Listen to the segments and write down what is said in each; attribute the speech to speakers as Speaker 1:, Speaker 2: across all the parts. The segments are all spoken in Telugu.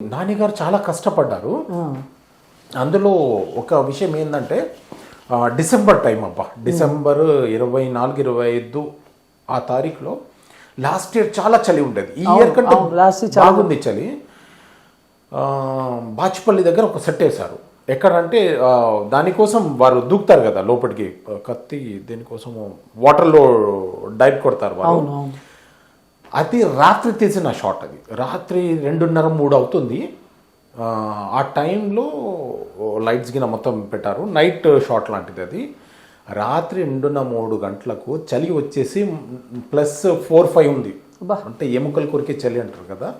Speaker 1: నాని గారు చాలా కష్టపడ్డారు. అందులో ఒక విషయం ఏంటంటే డిసెంబర్ టైం అబ్బా. డిసెంబర్ ఇరవై నాలుగు ఇరవై ఐదు ఆ తారీఖులో లాస్ట్ ఇయర్ చాలా చలి ఉండేది. ఈ ఇయర్ కంటే బాగుంది చలి. ఆ, బాచిపల్లి దగ్గర ఒక సెట్ వేశారు. ఎక్కడంటే దానికోసం వారు దూకుతారు కదా లోపలికి. కత్తి దేనికోసం వాటర్లో డైట్ కొడతారు
Speaker 2: అవును.
Speaker 1: అది రాత్రి తీసిన షాట్ అది. రాత్రి రెండున్నర మూడు అవుతుంది. ఆ, టైంలో లైట్స్ గిన మొత్తం పెట్టారు. నైట్ షాట్ లాంటిది అది. రాత్రి రెండున్న మూడు గంటలకు చలి వచ్చేసి ప్లస్ ఫోర్ ఫైవ్ ఉంది. అంటే ఎముకలు కొరికే చలి అంటారు కదా.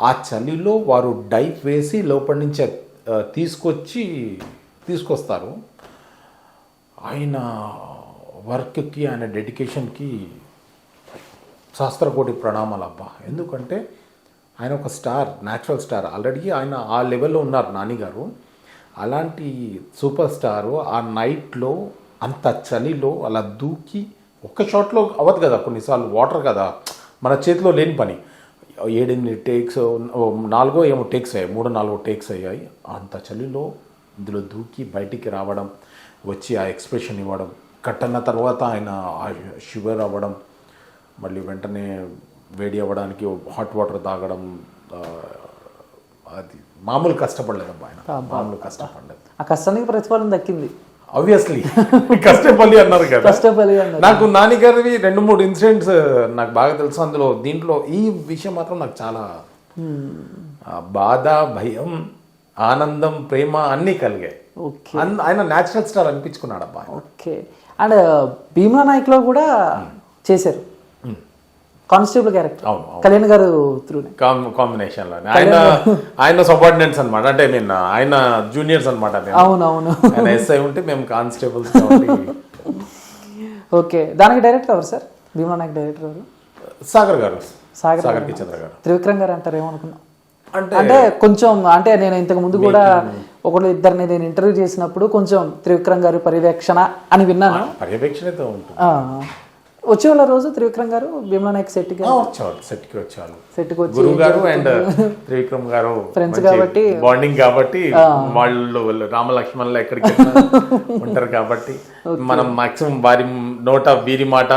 Speaker 1: ఆ చలిలో వారు డైప్ వేసి లోపల నుంచి తీసుకొచ్చి తీసుకొస్తారు. ఆయన వర్క్కి ఆయన డెడికేషన్కి సహస్రకోటి ప్రణామాలు అబ్బా! ఎందుకంటే ఆయన ఒక స్టార్ న్యాచురల్ స్టార్ ఆల్రెడీ ఆయన ఆ లెవెల్లో ఉన్నారు నానిగారు అలాంటి సూపర్ స్టారు ఆ నైట్లో అంత చలిలో అలా దూకి ఒక్క షాట్లో అవ్వదు కదా కొన్నిసార్లు. వాటర్ కదా. మన చేతిలో లేని పని. ఏడెనిమిది టేక్స్ నాలుగో ఏమో టేక్స్ అయ్యాయి. మూడు నాలుగో టేక్స్ అయ్యాయి. అంత చలిలో ఇందులో దూకి బయటికి రావడం వచ్చి ఆ ఎక్స్ప్రెషన్ ఇవ్వడం కట్టన్న తర్వాత ఆయన షుగర్ అవ్వడం మళ్ళీ వెంటనే వేడి అవ్వడానికి హాట్ వాటర్ తాగడం అది మామూలు కష్టపడలేదబ్బా ఆయన. మామూలు కష్టపడలేదు.
Speaker 2: ఆ కష్టానికి ప్రతిఫలం దక్కింది.
Speaker 1: ఆబ్వియస్లీ కష్టపల్లి అన్నారు కదా.
Speaker 2: కష్టపడి అన్నారు.
Speaker 1: నాకు నాన్నగారివి రెండు మూడు ఇన్సిడెంట్స్ నాకు బాగా తెలుసు అందులో. దీంట్లో ఈ విషయం మాత్రం నాకు చాలా బాధ భయం ఆనందం ప్రేమ అన్నీ కలిగాయి. ఆయన న్యాచురల్ స్టార్ అనిపించుకున్నాడు అబ్బా
Speaker 2: ఓకే. అండ్ భీమ్లా నాయక్లో కూడా చేశారు. Constable character. కళ్యాణ్ గారు త్రూనే.
Speaker 1: కాంబినేషన్లో ఆయన ఆయన సబార్డినేట్స్ అనమాట అంటే మీన్ ఆయన జూనియర్స్ అనమాట
Speaker 2: అవును అవును
Speaker 1: ఆయన ఎస్ఐ ఉంటే మేము కానిస్టేబుల్స్ కాబట్టి.
Speaker 2: ఓకే. దానికి డైరెక్టర్ ఎవరు సార్? భీమ్లా నాయక్ డైరెక్టర్ ఎవరు?
Speaker 1: సాగర్ గారు.
Speaker 2: సాగర్
Speaker 1: సాగర్ చంద్ర గారు.
Speaker 2: త్రివిక్రమ్ గారు అంటారు ఏమనుకున్నా
Speaker 1: అంటే
Speaker 2: అంటే కొంచెం అంటే నేను ఇంతకు ముందు కూడా ఒకళ్ళు ఇద్దరిని నేను ఇంటర్వ్యూ చేసినప్పుడు కొంచెం త్రివిక్రమ్ గారి పర్యవేక్షణ అని విన్నాను. ఆ, వచ్చేవాళ్ళ రోజు త్రివిక్రమ్ గారు భీమ్లా నాయక్ సెట్కి
Speaker 1: ఆ, వచ్చేవాళ్ళు సెట్కి వచ్చేవాళ్ళు.
Speaker 2: సెట్కి వచ్చి
Speaker 1: గురువు గారు అండ్ త్రివిక్రమ్ గారు
Speaker 2: Friends కాబట్టి,
Speaker 1: బాండింగ్ కాబట్టి వాళ్ళు వాళ్ళు రామలక్ష్మణులు ఎక్కడికి ఉంటారు కాబట్టి మనం మాక్సిమం వారి నోట వీరి మాట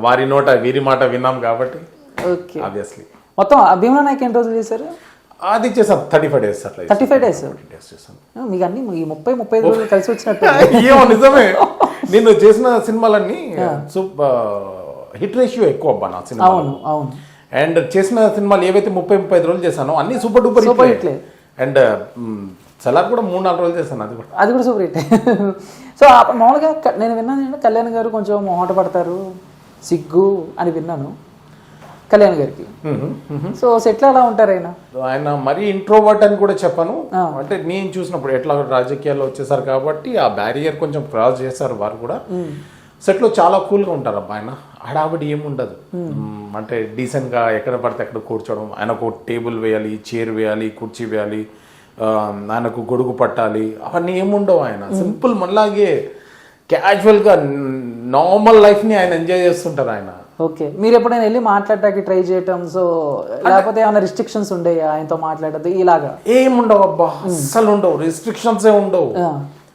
Speaker 1: వారి నోట వీరి మాట విన్నాం కాబట్టి
Speaker 2: ఓకే.
Speaker 1: ఆబ్వియస్లీ
Speaker 2: మొత్తం ఆ భీమ్లా నాయక్ ఎన్ని రోజులు చేశారు?
Speaker 1: అది చేసాం థర్టీ ఫైవ్ డేస్ అట్లా
Speaker 2: థర్టీ ఫైవ్ డేస్ మీకు అన్ని ఈ ముప్పై ముప్పై ఐదు రోజులు కలిసి వచ్చినట్టు.
Speaker 1: ఏమో నిజమే. నేను చేసిన సినిమాలన్నీ హిట్ రేషియో ఎక్కువ అబ్బా నా సినిమా
Speaker 2: అవును అవును.
Speaker 1: అండ్ చేసిన సినిమాలు ఏవైతే ముప్పై ముప్పై ఐదు రోజులు చేశానో అన్ని సూపర్ డూపర్
Speaker 2: Super
Speaker 1: హిట్
Speaker 2: hitlే.
Speaker 1: అండ్ సలార్ కూడా మూడు నాలుగు రోజులు చేశాను అది కూడా.
Speaker 2: అది కూడా సూపర్ హిట్. సో మామూలుగా నేను విన్నాను కళ్యాణ్ గారు కొంచెం మొహట పడతారు సిగ్గు అని విన్నాను. కళ్యాణ్ గారికి. సో సెట్లు ఎలా ఉంటారు ఆయన.
Speaker 1: ఆయన మరీ ఇంట్రోవర్ట్ అని కూడా చెప్పను. అంటే నేను చూసినప్పుడు ఎట్లా రాజకీయాల్లో వచ్చేసారు కాబట్టి ఆ బ్యారియర్ కొంచెం క్రాస్ చేశారు వారు కూడా. సెట్లో చాలా కూల్గా ఉంటారు అబ్బా ఆయన. హడావిడి ఏముండదు అంటే డీసెంట్గా ఎక్కడ పడితే అక్కడ కూర్చోవడం. ఆయనకు టేబుల్ వేయాలి చైర్ వేయాలి కుర్చీ వేయాలి ఆయనకు గొడుగు పట్టాలి. అవన్నీ ఏముండవు ఆయన. సింపుల్ మనలాగే క్యాజువల్గా నార్మల్ లైఫ్ని ఆయన ఎంజాయ్ చేస్తుంటారు ఆయన.
Speaker 2: ఓకే. మీరు ఎప్పుడైనా వెళ్ళి మాట్లాడటానికి ట్రై చేయటం సో లేకపోతే ఏమైనా రిస్ట్రిక్షన్స్ ఉండేవి ఆయనతో మాట్లాడద్దు ఇలాగా.
Speaker 1: ఏముండవు అబ్బా అస్సలు ఉండవు. రిస్ట్రిక్షన్స్ ఏ ఉండవు.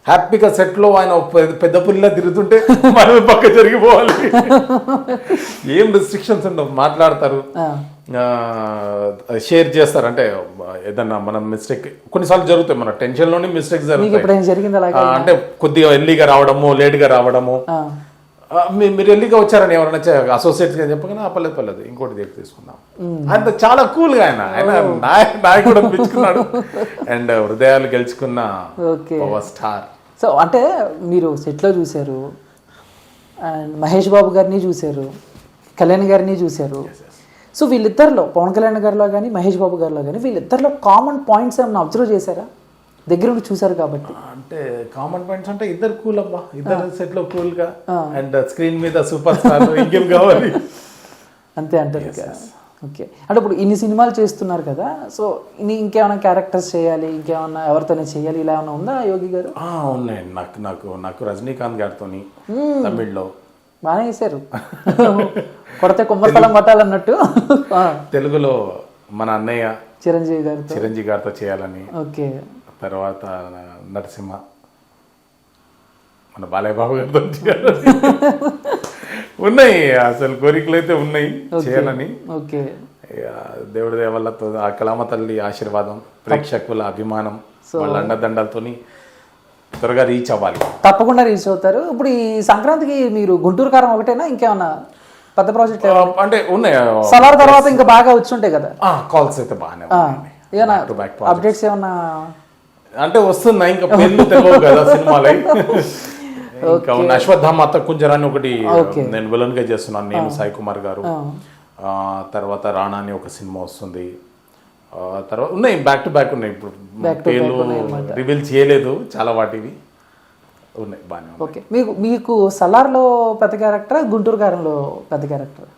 Speaker 1: హ్యాపీగా సెట్లో ఆయన పెద్ద- పుల్లిలా తిరుగుతుంటే మనం పక్క జరిగిపోవాలి. ఏం రిస్ట్రిక్షన్స్ ఉండవు. మాట్లాడతారు. షేర్ చేస్తారు. అంటే ఏదన్నా మనం మిస్టేక్ కొన్నిసార్లు జరుగుతాయి. మన టెన్షన్లోనే మిస్టేక్స్
Speaker 2: మీకు
Speaker 1: జరుగుతాయి అంటే కొద్దిగా ఎర్లీగా రావడము లేట్గా రావడము మీరు ఎల్లిగా వచ్చారని ఎవరైనా అసోసియేట్స్గా చెప్పగానే పర్లేదు పర్లేదు ఇంకోటి దగ్గర తీసుకుందాం. అంత చాలా కూల్గా ఆయన ఆయన నాయ- నాయకుడు అనిపించుకున్నాడు. అండ్ హృదయాలు గెలుచుకున్న పవర్ స్టార్.
Speaker 2: సో అంటే మీరు సెట్లో చూశారు అండ్ మహేష్ బాబు గారిని చూశారు కళ్యాణ్ గారిని చూశారు. సో వీళ్ళిద్దరిలో పవన్ కళ్యాణ్ గారిలో కానీ మహేష్ బాబు గారిలో కానీ వీళ్ళిద్దరిలో కామన్ పాయింట్స్ ఏమైనా అబ్జర్వ్ చేశారా? దగ్గర నుండి చూశారు కాబట్టి.
Speaker 1: అంటే కామన్ పాయింట్స్ అంటే ఇద్దరు కూల్ అబ్బా ఇద్దరు సెట్లో కూల్గా అండ్ స్క్రీన్ మీద సూపర్ స్టార్ ఇంకేం కావాలి?
Speaker 2: అంతే అంటారు. ఓకే. అంటే ఇప్పుడు ఇన్ని సినిమాలు చేస్తున్నారు కదా సో ఇన్ని ఇంకేమైనా క్యారెక్టర్స్ చేయాలి ఇంకేమైనా ఎవరితోనే చేయాలి ఇలా ఏమైనా ఉందా యోగి గారు?
Speaker 1: ఉన్నాయండి నాకు నాకు నాకు రజనీకాంత్ గారితో తమిళ్ళో.
Speaker 2: బాగానే చేశారు. కొడితే కుమ్మరిపల్లం కొట్టాలన్నట్టు
Speaker 1: తెలుగులో మన అన్నయ్య
Speaker 2: చిరంజీవి గారితో.
Speaker 1: చిరంజీవి గారితో చేయాలని.
Speaker 2: ఓకే.
Speaker 1: తర్వాత నరసింహ మన బాలయ్య బాబు గారితో ఉన్నాయి అసలు కోరికలు అయితే ఉన్నాయి చేయాలని.
Speaker 2: ఓకే.
Speaker 1: దేవుడి దేవల్లతో ఆ కళామ తల్లి ఆశీర్వాదం ప్రేక్షకుల అభిమానం వాళ్ళ అండదండలతోని త్వరగా రీచ్ అవ్వాలి.
Speaker 2: తప్పకుండా రీచ్ అవుతారు. ఇప్పుడు ఈ సంక్రాంతికి మీరు గుంటూరు కారం ఒకటేనా? ఇంకేమన్నా పెద్ద ప్రాజెక్ట్
Speaker 1: అంటే ఉన్నాయి
Speaker 2: సలార్ తర్వాత ఇంకా బాగా వచ్చి ఉంటాయి కదా.
Speaker 1: కాల్స్ అయితే బాగానే
Speaker 2: అప్డేట్స్ ఏమన్నా
Speaker 1: అంటే వస్తున్నాయి ఇంకా పేర్లు తెలియవు కదా సినిమాలు. ఇంకా ఉన్న అశ్వత్థామ కుంజరాన్ని ఒకటి నేను విలన్గా చేస్తున్నాను నేను సాయి కుమార్ గారు. తర్వాత రాణా అని ఒక సినిమా వస్తుంది. తర్వాత ఉన్నాయి బ్యాక్ టు బ్యాక్ ఉన్నాయి. ఇప్పుడు పేర్లు రివీల్ చేయలేదు చాలా వాటివి. ఉన్నాయి బాగానే
Speaker 2: ఓకే. మీకు మీకు సలార్లో పెద్ద క్యారెక్టర్ గుంటూరు కారంలో పెద్ద క్యారెక్టర్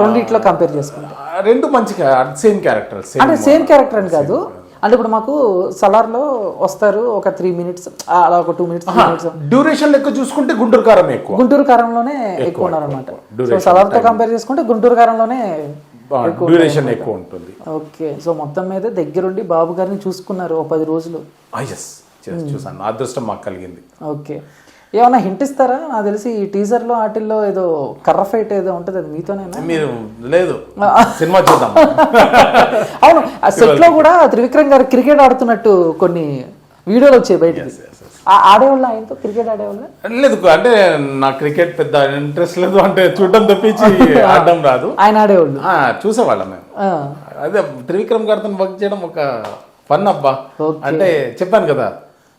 Speaker 2: రెండిట్లో కంపేర్ చేసుకుంటే.
Speaker 1: రెండు మంచి సేమ్ క్యారెక్టర్
Speaker 2: అంటే సేమ్ క్యారెక్టర్ అని కాదు. అంటే ఇప్పుడు మాకు సలార్లో వస్తారు ఒక త్రీ మినిట్స్ అలా ఒక టూ మినిట్స్ మినిట్స్
Speaker 1: డ్యూరేషన్ లెక్క చూసుకుంటే గుంటూరు కారం ఎక్కువ.
Speaker 2: గుంటూరు కారంలోనే ఎక్కువ ఉన్నారు అనమాట సో సలార్తో కంపేర్ చేసుకుంటే గుంటూరు కారంలోనే
Speaker 1: డ్యూరేషన్ ఎక్కువ ఉంటుంది.
Speaker 2: ఓకే సో మొత్తం మీద దగ్గరుండి బాబు గారిని చూసుకున్నారు ఓ పది రోజులు.
Speaker 1: చూసాను. అదృష్టం మాకు కలిగింది.
Speaker 2: ఓకే. ఏమన్నా హింట్ ఇస్తారా? నాకు తెలిసి ఈ టీజర్లో వాటిల్లో ఏదో కర్ర ఫైట్ ఏదో ఉంటుంది అది మీతోనేనా?
Speaker 1: మీరు లేదు. సినిమా చూద్దాం.
Speaker 2: అవును ఆ సెట్లో కూడా త్రివిక్రమ్ గారు క్రికెట్ ఆడుతున్నట్టు కొన్ని వీడియోలు వచ్చాయి బయటికి. ఆ- ఆడేవాళ్ళ ఆయనతో క్రికెట్ ఆడేవాళ్ళ?
Speaker 1: లేదు అంటే నా క్రికెట్ పెద్ద ఇంట్రెస్ట్ లేదు అంటే చూడడం తప్పించి ఆడడం రాదు.
Speaker 2: ఆయన ఆడేవాళ్ళు.
Speaker 1: ఆ, చూసేవాళ్ళం మేము. అదే త్రివిక్రమ్ గారితో వర్క్ చేయడం ఒక ఫన్ అబ్బా. అంటే చెప్పాను కదా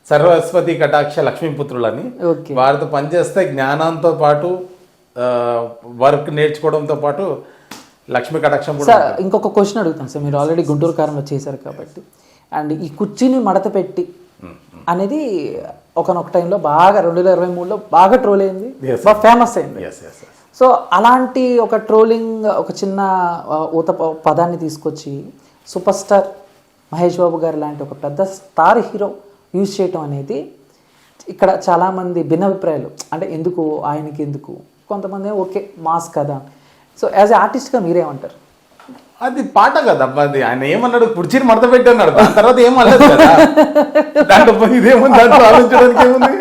Speaker 1: సరస్వతి కటాక్ష లక్ష్మీపుత్రులని వారితో పనిచేస్తే జ్ఞానంతో పాటు వర్క్ నేర్చుకోవడంతో పాటు లక్ష్మీ కటాక్షం కూడా
Speaker 2: ఇంకొక క్వశ్చన్ అడుగుతాను సార్. మీరు ఆల్రెడీ గుంటూరు కారంలో చేశారు కాబట్టి. అండ్ ఈ కుర్చీని మడత పెట్టి అనేది ఒకనొక టైంలో బాగా రెండు వేల ఇరవై మూడులో బాగా ట్రోల్ అయింది. బాగా ఫేమస్ అయింది. సో అలాంటి ఒక ట్రోలింగ్ ఒక చిన్న ఊత పదాన్ని తీసుకొచ్చి సూపర్ స్టార్ మహేష్ బాబు గారు లాంటి ఒక పెద్ద స్టార్ హీరో యూజ్ చేయటం అనేది ఇక్కడ చాలామంది భిన్నాభిప్రాయాలు. అంటే ఎందుకు ఆయనకి ఎందుకు? కొంతమంది ఓకే మాస్ కదా. సో యాజ్ ఎ ఆర్టిస్ట్గా మీరేమంటారు?
Speaker 1: అది పాట కదా అది ఆయన ఏమన్నాడు కుర్చీని మడత పెట్టి అన్నాడు. దాని తర్వాత ఏం అనలేదు కదా. దాంట్లో పోయి ఇదేముంది? దాంట్లో ఆలోచించడానికి ఏముంది?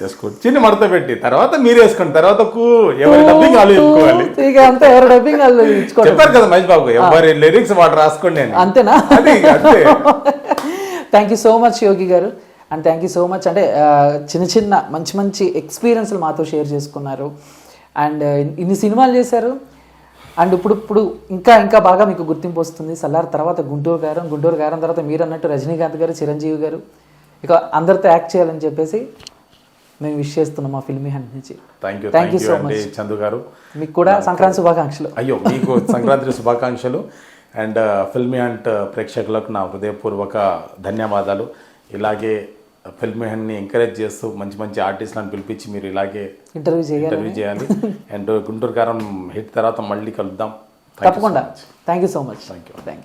Speaker 1: జస్ట్ కుర్చీని మడత పెట్టి తర్వాత మీరు వేసుకోండి తర్వాత ఎవరి డబ్బింగ్ ఆలోచించుకోవాలి
Speaker 2: ఇక అంతా ఎవరు డబ్బింగ్ వాళ్ళు
Speaker 1: చెప్పారు కదా మహేష్ బాబు ఎవరి లిరిక్స్ వాడు రాసుకోండి
Speaker 2: అంతేనా?
Speaker 1: అది అంతే.
Speaker 2: Thank you so much Yogi garu. And thank you so much అంటే చిన్న చిన్న మంచి మంచి ఎక్స్పీరియన్స్లు మాతో షేర్ చేసుకున్నారు. అండ్ ఇన్ని సినిమాలు చేశారు. అండ్ ఇప్పుడు ఇప్పుడు ఇంకా ఇంకా బాగా మీకు గుర్తింపు వస్తుంది. సల్లార్ తర్వాత గుంటూరు గారు గుంటూరు గారం తర్వాత మీరు అన్నట్టు రజనీకాంత్ గారు చిరంజీవి గారు. ఇక అందరితో యాక్ట్ చేయాలని చెప్పేసి మేము విష్ చేస్తున్నాం మా ఫిల్మీ హంట్ నుంచి.
Speaker 1: Thank you thank you
Speaker 2: so
Speaker 1: అండి చందు గారు.
Speaker 2: మీకు కూడా సంక్రాంతి శుభాకాంక్షలు.
Speaker 1: అయ్యో మీకు సంక్రాంతి శుభాకాంక్షలు. అండ్ ఫిల్మీ అండ్ ప్రేక్షకులకు నా హృదయపూర్వక ధన్యవాదాలు. ఇలాగే ఫిల్మీ హండ్ని ఎంకరేజ్ చేస్తూ మంచి మంచి ఆర్టిస్టులను పిలిపించి మీరు ఇలాగే
Speaker 2: ఇంటర్వ్యూ చేయాలి.
Speaker 1: ఇంటర్వ్యూ చేయాలి. అండ్ గుంటూరు కారం హిట్ తర్వాత మళ్ళీ కలుద్దాం.
Speaker 2: తప్పకుండా. Thank you so much
Speaker 1: Thank you.
Speaker 2: Thank